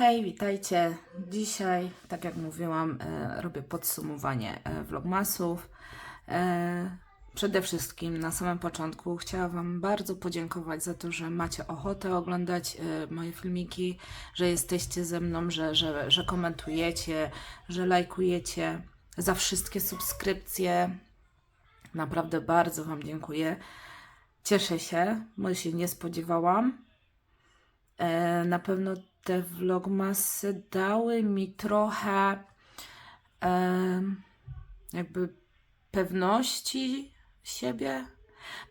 Hej, witajcie. Dzisiaj, tak jak mówiłam, e, robię podsumowanie e, vlogmasów. E, przede wszystkim na samym początku chciałam Wam bardzo podziękować za to, że macie ochotę oglądać moje filmiki, że jesteście ze mną, że, że, że komentujecie, że lajkujecie, za wszystkie subskrypcje. Naprawdę bardzo Wam dziękuję. Cieszę się, bo się nie spodziewałam. Na pewno te vlogmasy dały mi trochę em, jakby pewności siebie.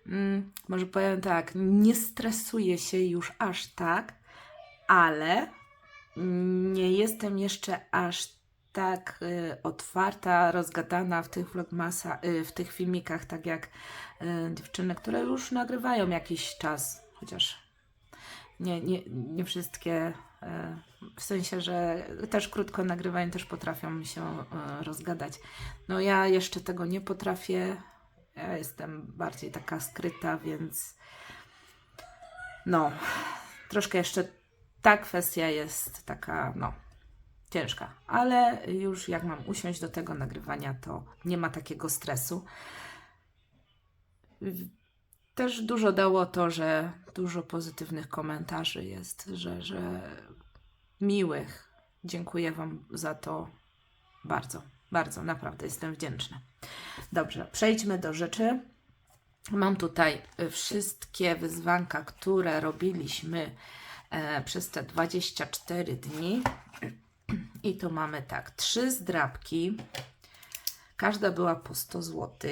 Mm, może powiem tak, nie stresuję się już aż tak, ale nie jestem jeszcze aż tak y, otwarta, rozgadana w tych vlogmasa, y, w tych filmikach, tak jak y, dziewczyny, które już nagrywają jakiś czas, chociaż nie, nie, nie wszystkie, e, w sensie, że też krótko nagrywają, też potrafią się e, rozgadać. No ja jeszcze tego nie potrafię, ja jestem bardziej taka skryta, więc no, troszkę jeszcze ta kwestia jest taka, no, ciężka, ale już jak mam usiąść do tego nagrywania, to nie ma takiego stresu. Też dużo dało to, że dużo pozytywnych komentarzy jest, że, że miłych. Dziękuję Wam za to bardzo, bardzo, naprawdę jestem wdzięczna. Dobrze, przejdźmy do rzeczy. Mam tutaj wszystkie wyzwanka, które robiliśmy e, przez te 24 dni. I tu mamy tak, trzy zdrabki. Każda była po 100 zł,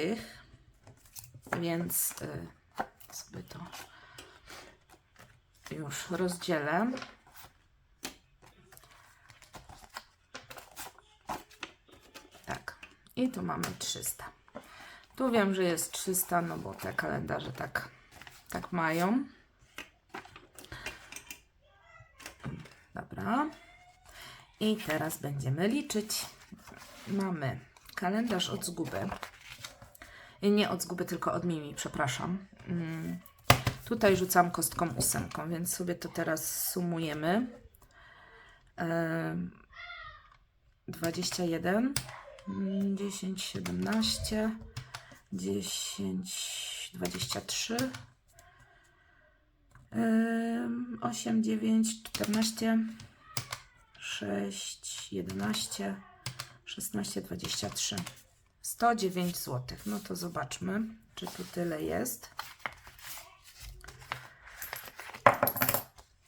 więc y, sobie to już rozdzielę. Tak, i tu mamy 300. Tu wiem, że jest 300, no bo te kalendarze tak, tak mają. Dobra. I teraz będziemy liczyć. Mamy kalendarz od zguby. Nie od zguby, tylko od Mimi, przepraszam. Mm. Tutaj rzucam kostką ósemką, więc sobie to teraz sumujemy. Em, 21, mm, 10, 17, 10, 23, em, 8, 9, 14, 6, 11, 16, 23. 109 zł. No to zobaczmy, czy tu tyle jest.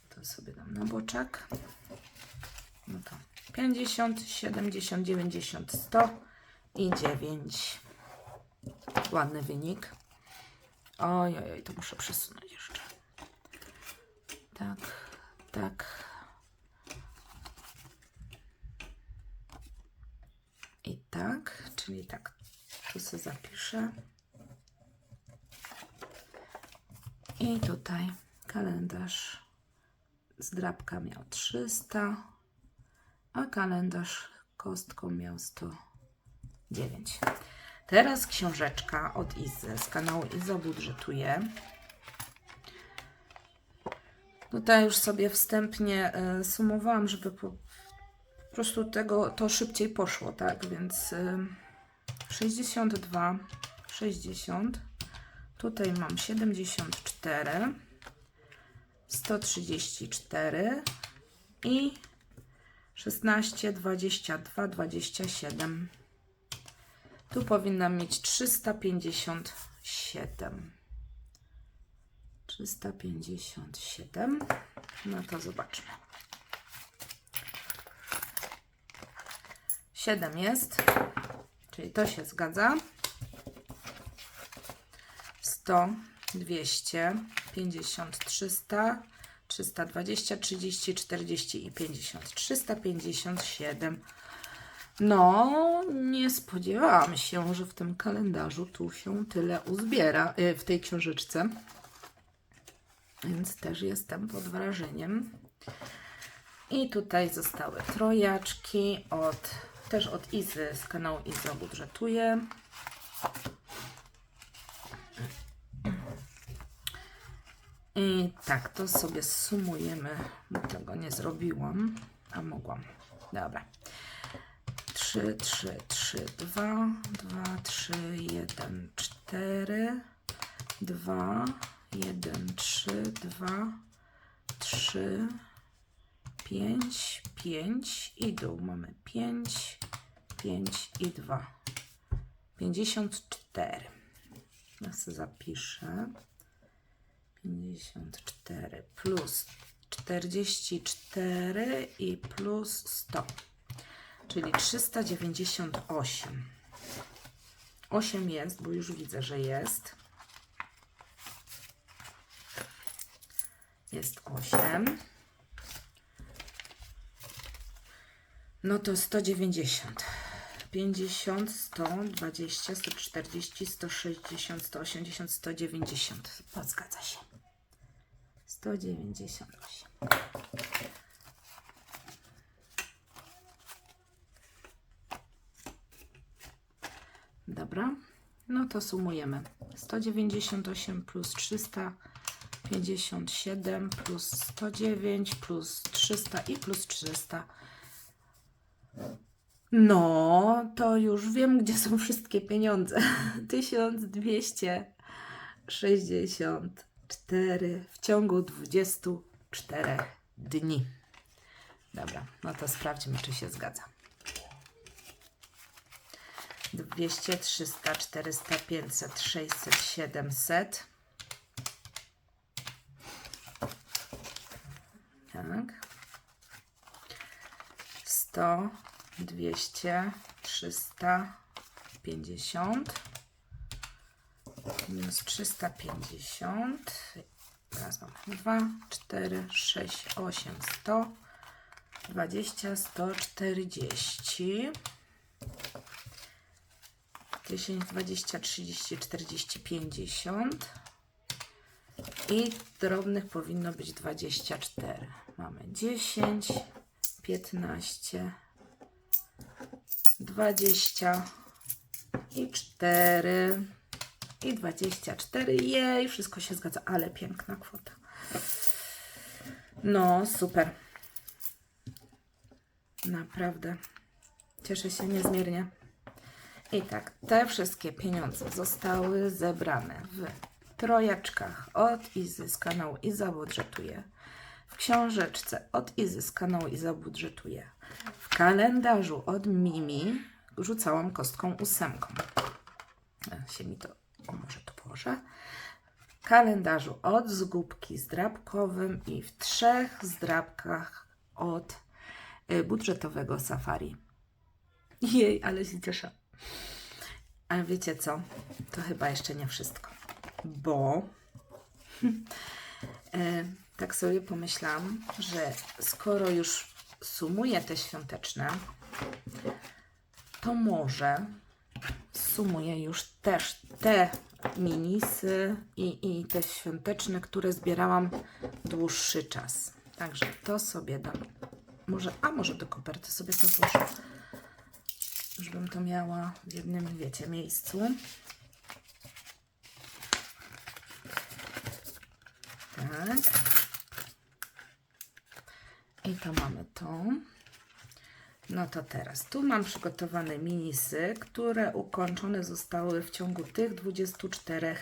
To sobie dam na boczek. No to 50, 70, 90, 100 i 9. Ładny wynik. Oj, oj, oj, to muszę przesunąć jeszcze. Tak, tak. I tak, czyli tak, tu sobie zapiszę. I tutaj kalendarz zdrabka miał 300, a kalendarz kostką miał 109. Teraz książeczka od Izy z kanału Iza budżetuje. Tutaj już sobie wstępnie y, sumowałam, żeby po, prostu tego to szybciej poszło, tak? Więc y, 62, 60. Tutaj mam 74, 134 i 16, 22, 27. Tu powinnam mieć 357. 357. No to zobaczmy. 7 jest, czyli to się zgadza. 100, 200, 50, 300, 320, 30, 40 i 50. 357. No, nie spodziewałam się, że w tym kalendarzu tu się tyle uzbiera, y, w tej książeczce. Więc też jestem pod wrażeniem. I tutaj zostały trojaczki od, też od Izy z kanału Iza budżetuje. I tak, to sobie sumujemy, bo tego nie zrobiłam. A mogłam. Dobra. 3, 3, 3, 2, 2, 3, 1, 4, 2, 1, 3, 2, 3, 5, 5 i dół mamy 5, 5 i 2. 54. Ja sobie zapiszę. 54 plus 44 i plus 100, czyli 398. 8 jest, bo już widzę, że jest. Jest 8. No to 190. 50, 120, 140, 160, 180, 190. Zgadza się. 198. Dobra, no to sumujemy. 198 plus 357 plus 109 plus 300 i plus 300. No, to już wiem, gdzie są wszystkie pieniądze. 1264 w ciągu 24 dni. Dobra, no to sprawdźmy, czy się zgadza. 200, 300, 400, 500, 600, 700. Tak. 100, 200, 350 minus 350. Teraz mam 2, 4, 6, 8, 100, 20, 140. 10, 20, 30, 40, 50. I drobnych powinno być 24. Mamy 10, 15, 20 i 4 i 24. Jej, wszystko się zgadza, ale piękna kwota. No, super. Naprawdę. Cieszę się niezmiernie. I tak, te wszystkie pieniądze zostały zebrane w trojaczkach od Izy z kanału Iza budżetuje, w książeczce od Izy z kanału Iza budżetuje, w kalendarzu od Mimi rzucałam kostką ósemką. E, Się mi to, o może tu położę. W kalendarzu od zgubki zdrabkowym i w trzech zdrabkach od y, budżetowego safari. Jej, ale się cieszę. Ale wiecie co? To chyba jeszcze nie wszystko. Bo e, tak sobie pomyślałam, że skoro już sumuję te świąteczne, to może sumuję już też te minisy i, i te świąteczne, które zbierałam dłuższy czas. Także to sobie dam. Może, a może do koperty sobie to włożę żebym to miała w jednym, wiecie, miejscu. Tak. I to mamy to. No to teraz, tu mam przygotowane minisy, które ukończone zostały w ciągu tych 24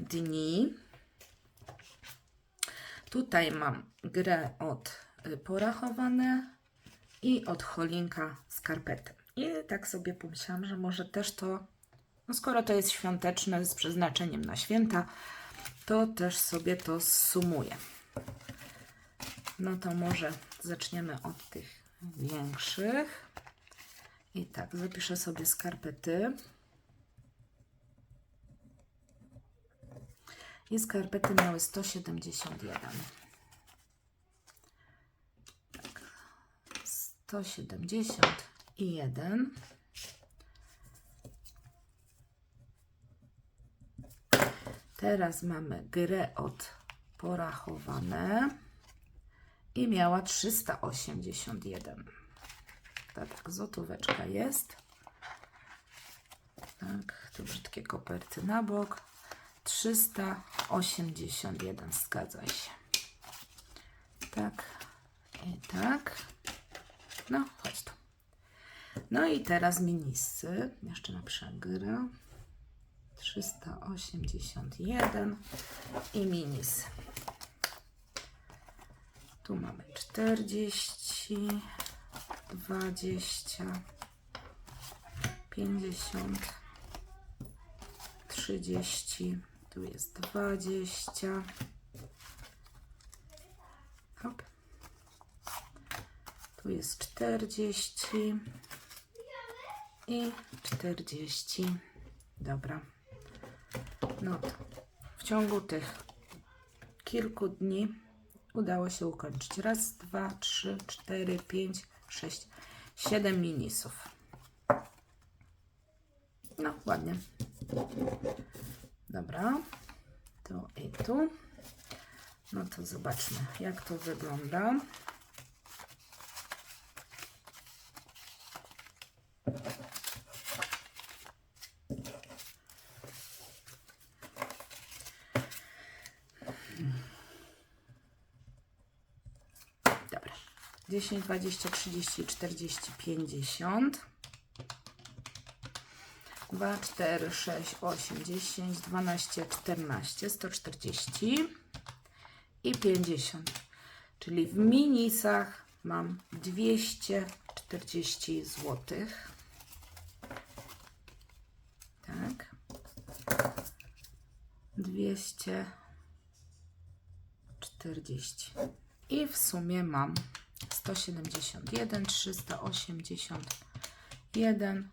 dni. Tutaj mam grę od y, porachowane i od cholinka skarpety. I tak sobie pomyślałam, że może też to, no skoro to jest świąteczne z przeznaczeniem na święta, to też sobie to sumuję. No to może zaczniemy od tych większych. I tak, zapiszę sobie skarpety. I skarpety miały 171. Tak, 171. Teraz mamy grę od porachowane i miała 381. Tak, złotóweczka jest. Tak, te brzydkie koperty na bok. 381, zgadza się. Tak i tak. No, chodź tu. No i teraz minisy. Jeszcze napiszę gra. 381 i minis. Tu mamy 40, 20, 50, 30, tu jest 20. Hop. Tu jest 40 i 40. Dobra. No to w ciągu tych kilku dni udało się ukończyć. Raz, dwa, trzy, cztery, pięć, sześć, siedem minisów. No, ładnie. Dobra. Tu i tu. No to zobaczmy, jak to wygląda. Dobra. 10, 20, 30, 40, 50. 2, 4, 6, 8, 10, 12, 14, 140 i 50. Czyli w minisach mam 240 zł. Tak. 240. I w sumie mam 171, 381,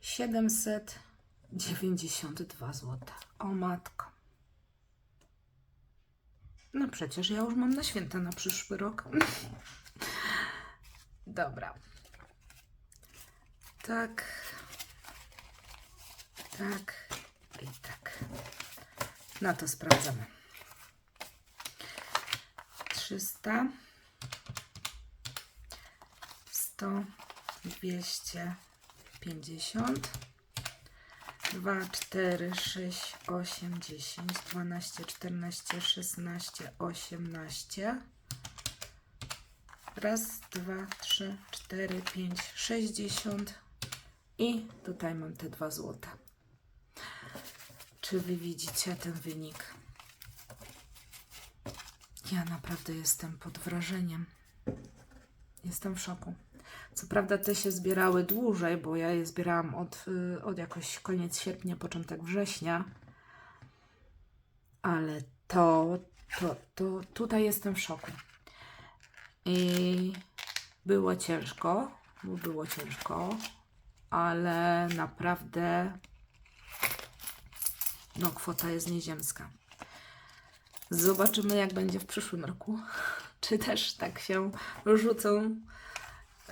792 zł. O matko. No przecież ja już mam na święta na przyszły rok. Dobra. Tak. Tak. I tak. No to sprawdzamy. 300 100 250 2, 4, 6, 8, 10, 12, 14, 16, 18. Raz, dwa, trzy, cztery, pięć, 60. I tutaj mam te dwa złote. Czy wy widzicie ten wynik? Ja naprawdę jestem pod wrażeniem. Jestem w szoku. Co prawda te się zbierały dłużej, bo ja je zbierałam od, y, od jakoś koniec sierpnia, początek września. Ale to, to, to tutaj jestem w szoku. I było ciężko, bo było ciężko, ale naprawdę no kwota jest nieziemska. Zobaczymy, jak będzie w przyszłym roku. Czy też tak się rzucą,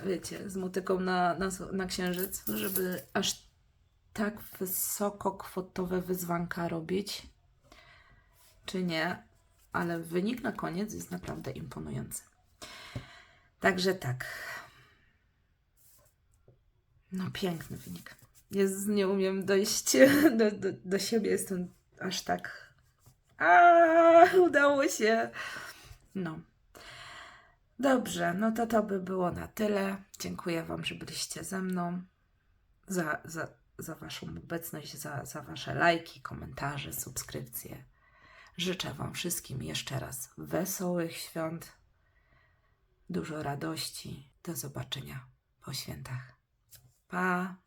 wiecie, z motyką na, na, na księżyc, żeby aż tak wysoko kwotowe wyzwanka robić, czy nie. Ale wynik na koniec jest naprawdę imponujący. Także tak. No, piękny wynik. Jest, nie umiem dojść do, do, do siebie. Jestem aż tak. A, udało się. No. Dobrze, no to to by było na tyle. Dziękuję Wam, że byliście ze mną. Za, za, za Waszą obecność, za, za Wasze lajki, komentarze, subskrypcje. Życzę Wam wszystkim jeszcze raz wesołych świąt, dużo radości. Do zobaczenia po świętach. Pa!